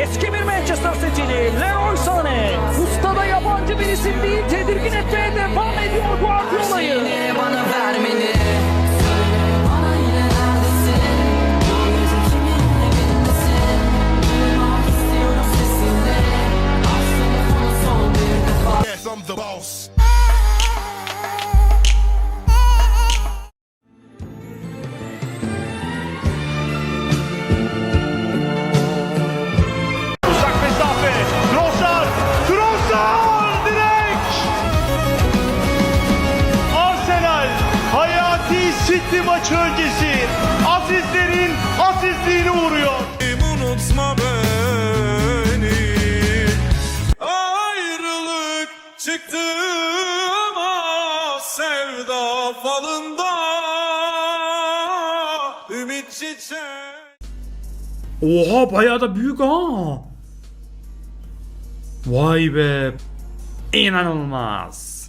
Eski bir Manchester City'li Leroy Sané. Ustada yabancı bir isim değil tedirgin etmeye devam ediyor Guardiola'yı. Bana vermeni. Söyle bana yine City maçı öncesi asistlerin asistliğini vuruyor. Unutma beni. Ayrılık çıktı ama sevda falında. Ümit çiçek. Oha bayağı da büyük ha. Vay be. İnanılmaz.